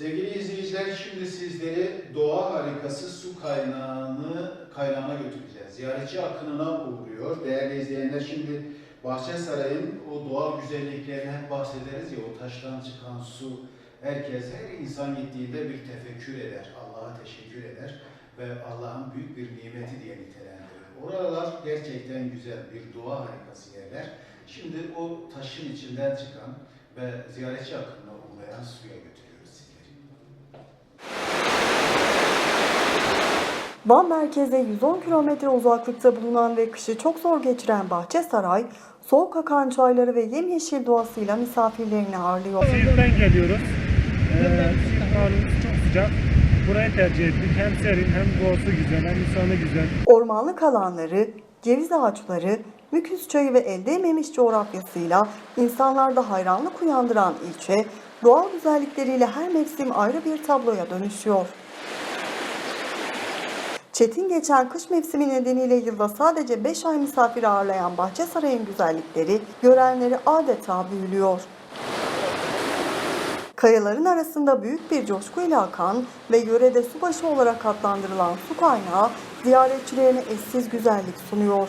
Sevgili izleyiciler şimdi sizleri doğa harikası su kaynağını kaynağına götüreceğiz. Ziyaretçi akınına uğruyor. Değerli izleyenler şimdi Bahçesaray'ın o doğal güzelliklerine hep bahsederiz ya o taştan çıkan su herkes her insan gittiğinde bir tefekkür eder. Allah'a teşekkür eder ve Allah'ın büyük bir nimeti diye nitelendirir. Oralar gerçekten güzel bir doğa harikası yerler. Şimdi o taşın içinden çıkan ve ziyaretçi akınına uğrayan suya götürüyoruz sizleri. Van merkeze 110 kilometre uzaklıkta bulunan ve kışı çok zor geçiren Bahçesaray, soğuk akan çayları ve yemyeşil doğasıyla misafirlerini ağırlıyor. Siirt'ten geliyoruz. Ee, Siirt çok sıcak. Burayı tercih ettik. Hem serin hem doğası güzel hem insanı güzel. Ormanlık alanları, ceviz ağaçları, Müküs çayı ve el değmemiş coğrafyasıyla insanlarda hayranlık uyandıran ilçe, doğal güzellikleriyle her mevsim ayrı bir tabloya dönüşüyor. Çetin geçen kış mevsimi nedeniyle yılda sadece 5 ay misafir ağırlayan Bahçesaray'ın güzellikleri görenleri adeta büyülüyor. Kayaların arasında büyük bir coşkuyla akan ve yörede subaşı olarak adlandırılan su kaynağı ziyaretçilerine eşsiz güzellik sunuyor.